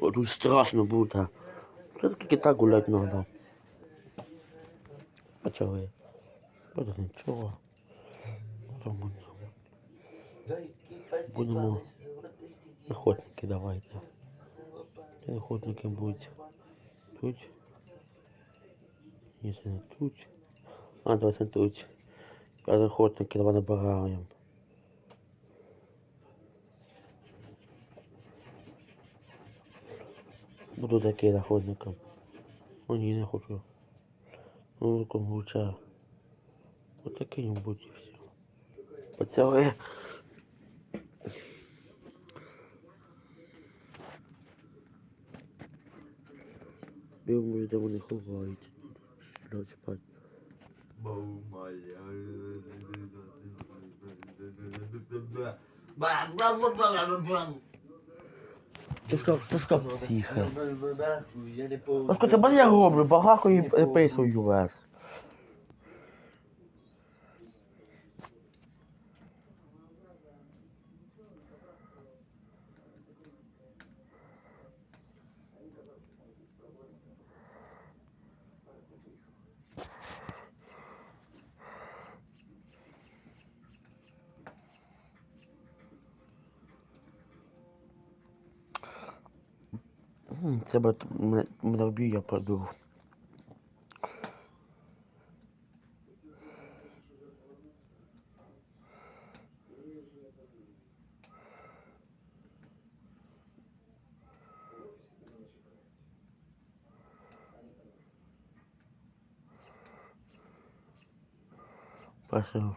О, тут страшно буде. Тільки так гулять треба. Почали. Буде нічого. Тому Будемо охотники давайте. Ці охотники будуть тут. Якщо не тут. А, давайте тут. А охотники давай набираємо. Буду такий охотником. О, ні, не хочу. Ну, кому лучше. Вот таким будь і все. Поцілує. Думаю, де вони ховають. Лягать спать. Ти тихо. Не помню. Оскільки тебе я роблю, багато і писую вес. М, Це б мене, мене вб'є, я подув. Пошел.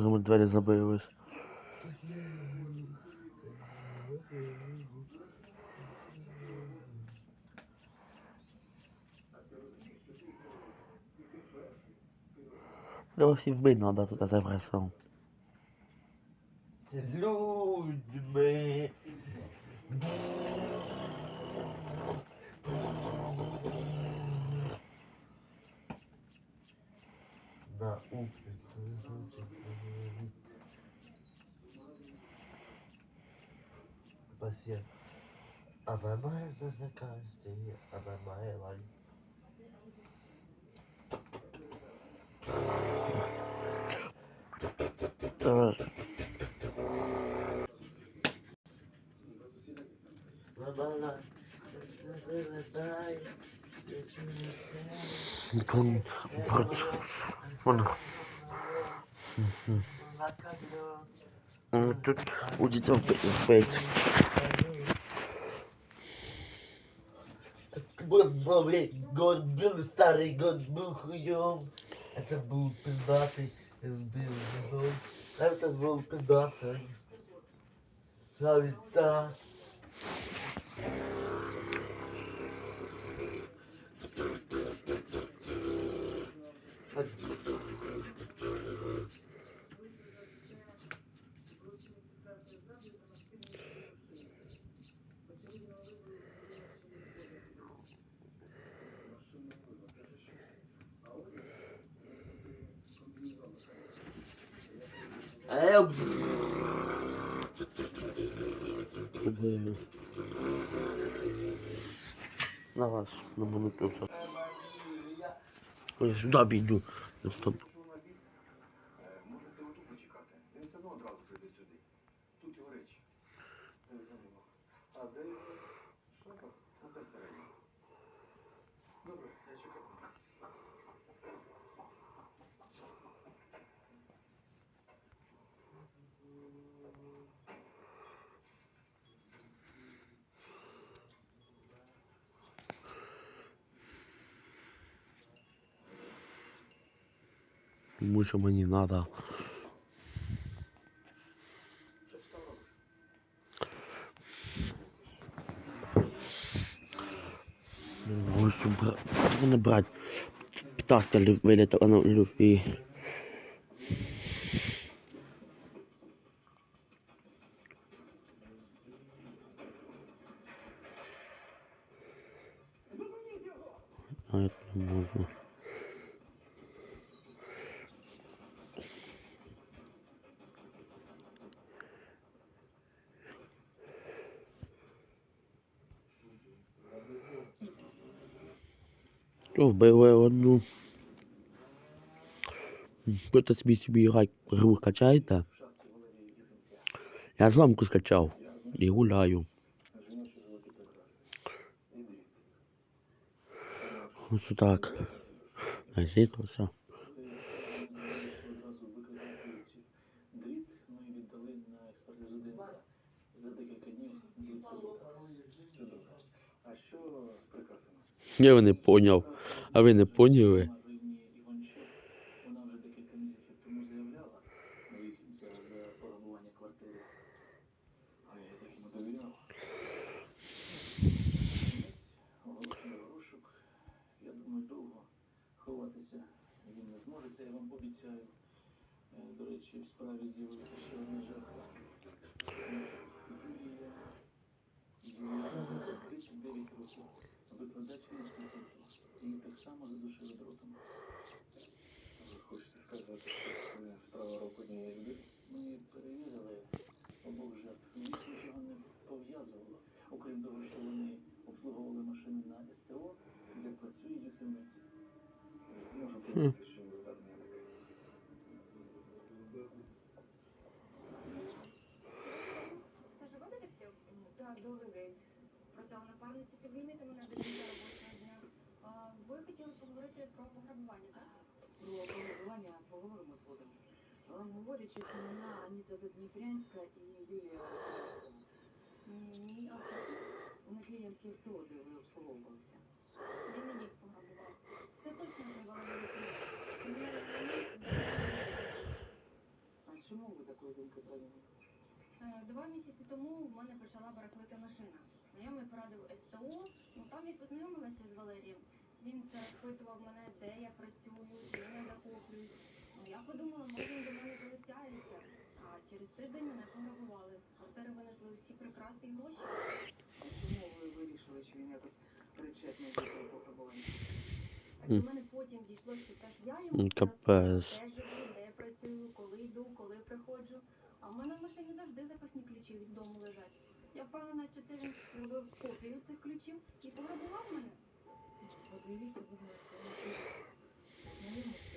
Ми двері забились. Да всі вбити надо тут за прийшов. Людьми. Пассия. Она має за закасті, она має лай. Зараз. Тон, брат, вон. Тут у дітей вбить. Год был, старый, год был хуём. Это был пиздатый, был сезон. Это был пиздатый. Славица. Е, Де? На вас, на минуту. Ой, я сюди обійду. Стоп. Можете отут почекати. Він все одно одразу прийде сюди. Тут його речі. Де за нього? А, де його? Шафа? Оце середньо. Добре, я чекатиму. Тому що мені треба. Що ти там робиш? Ось бра... Мене брать. Пташка лю- вилітала на люфі. А я не можу. То вбили одну. Хто собі собі гру качаєте? Я зламку скачав і гуляю. Ось так. Все. Я не поняв. А ви не поняли? Ховатися він не зможе, я вам обіцяю. Е, До речі, в справі з'явилася Викладачка інституту. Її так само задушили дротом. Ви хочете сказати, що це справа рук однієї людини? Ми перевірили обох жертв. Їх нічого не пов'язувало, окрім того, що вони обслуговували машини на СТО, де працює юхимець. Можу подумати, що ви здатні на таке. Це живий детектив? Так, добрий день. Просила напарниці підмінити мене до кінця робочого дня. А, ви хотіли поговорити про пограбування, так? Про пограбування поговоримо згодом. Говорять, імена Аніта Задніпрянська і Юлія. Ні, а хто це? Вони клієнтки СТО, де ви обслуговувалися. він не їх пограбував. Це точно не Валерій А чому ви такої думки правильно? Е, Два місяці тому в мене почала барахлити машина. Знайомий порадив СТО, ну там я познайомилася з Валерієм. Він все розпитував мене, де я працюю, де я захоплююсь. Я подумала, може він до мене залицяється. А через тиждень мене пограбували. З квартири винесли всі прикраси і гроші. Чому ви вирішили, що він якось причетний до цього пограбування? До мене потім дійшло, що теж я йому капець. де живу, де я працюю, коли йду, коли приходжу. А в мене в машині завжди запасні ключі від дому лежать. Я впевнена, що це він зробив копію цих ключів і пограбував мене. Подивіться, будь ласка, на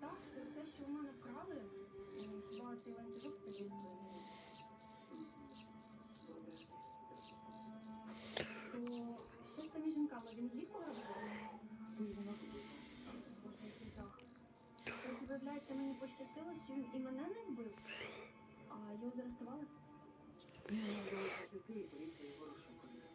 так, це все, що в мене вкрали. Хіба цей ланцюжок повісткою? То що з тими жінками? Він їх пограбував? Ось виявляється, мені пощастило, що він і мене не вбив. А його заарештували? І поліція його розшукує.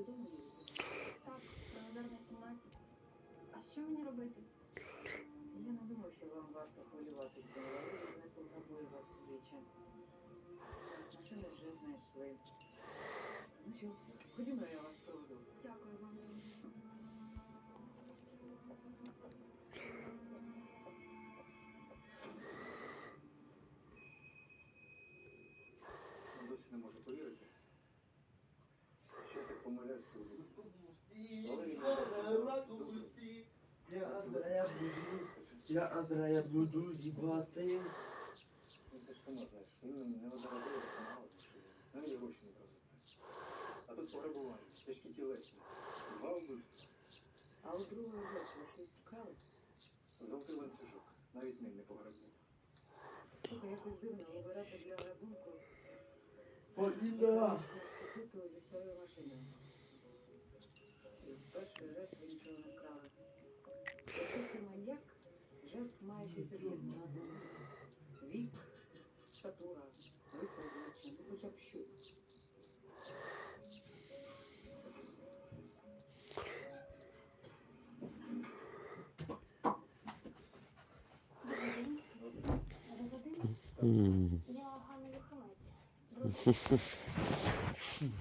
Так, Привозерна 17. А що мені робити? Я не думаю, що вам варто хвилюватися, але не потребую вас двічі. Машини вже знайшли. Ну що, ходімо, я вас Я Андрея буду, я Андрея буду їбати. Ну, ти ж сама знаєш, він не одноразово займався, що навіть гроші не брав за це. А тут пограбування, тяжкі тілесні, два вбивства, А у другого вечора щось вкрали? золотий ланцюжок, навіть ним не пограбував. Слухай, якось дивно, вибирати для грабунку. Поліна! Інституту зі старою машиною. перший жертв іншого вкрали. Якщо це маньяк, жертв має щось об'єднане. Вік, статура, висловлюється, ну хоча б щось.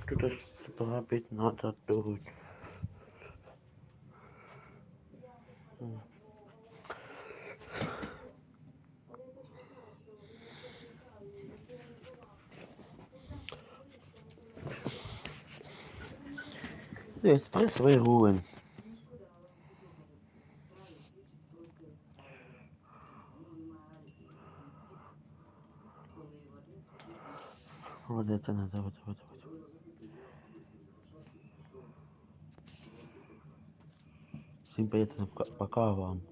Тут аж погабить надо тут. Еспресо руин. Вот это надо, вот, вот, вот. Всем приятно, пока вам.